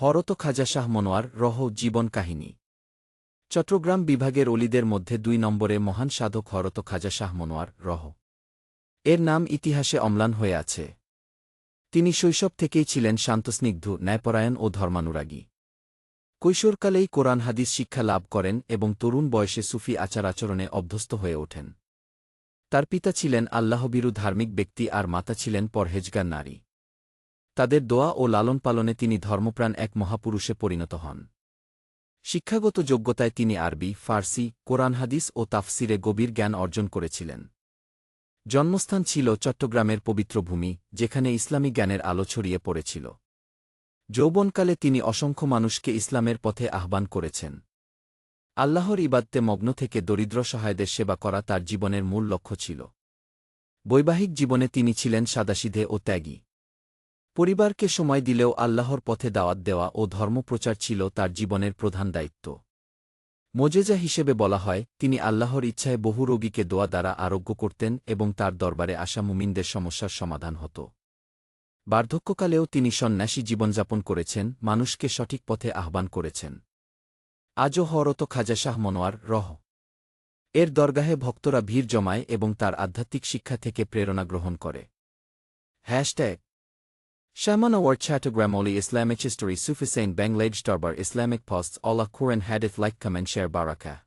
হরত খাজা শাহ মনোয়ার রহ জীবন কাহিনী। চট্টগ্রাম বিভাগের অলিদের মধ্যে দুই নম্বরে মহান সাধক হরত খাজা শাহ মনোয়ার রহ। এর নাম ইতিহাসে অম্লান হয়ে আছে। তিনি শৈশব থেকেই ছিলেন শান্তস্নিগ্ধ, ন্যায়পরায়ণ ও ধর্মানুরাগী। কৈশোরকালেই কোরআন হাদিস শিক্ষা লাভ করেন এবং তরুণ বয়সে সুফি আচার আচরণে অভ্যস্ত হয়ে ওঠেন। তার পিতা ছিলেন আল্লাহবিরু ধার্মিক ব্যক্তি আর মাতা ছিলেন পরহেজগার নারী। তাদের দোয়া ও লালন পালনে তিনি ধর্মপ্রাণ এক মহাপুরুষে পরিণত হন। শিক্ষাগত যোগ্যতায় তিনি আরবি, ফার্সি, কোরআন হাদিস ও তাফসিরে গভীর জ্ঞান অর্জন করেছিলেন। জন্মস্থান ছিল চট্টগ্রামের পবিত্র ভূমি, যেখানে ইসলামী জ্ঞানের আলো ছড়িয়ে পড়েছিল। যৌবনকালে তিনি অসংখ্য মানুষকে ইসলামের পথে আহ্বান করেছেন। আল্লাহর ইবাদতে মগ্ন থেকে দরিদ্র সহায়দের সেবা করা তার জীবনের মূল লক্ষ্য ছিল। বৈবাহিক জীবনে তিনি ছিলেন সাদাসিধে ও ত্যাগী। পরিবারকে সময় দিলেও আল্লাহর পথে দাওয়াত দেওয়া ও ধর্মপ্রচার ছিল তার জীবনের প্রধান দায়িত্ব। মোজেজা হিসেবে বলা হয়, তিনি আল্লাহর ইচ্ছায় বহু রোগীকে দোয়া দ্বারা আরোগ্য করতেন এবং তার দরবারে আসা মুমিনদের সমস্যার সমাধান হতো। বার্ধক্যকালেও তিনি সন্ন্যাসী জীবনযাপন করেছেন, মানুষকে সঠিক পথে আহ্বান করেছেন। আজও হরত খাজা শাহ মনোয়ার, রহ। এর দরগাহে ভক্তরা ভিড় জমায় এবং তার আধ্যাত্মিক শিক্ষা থেকে প্রেরণা গ্রহণ করে। Hashtag Shaman Oli Islamic History Sufisain Bangladesh Darbar Islamic Posts Allah Quran Hadith Like Comment Share Baraka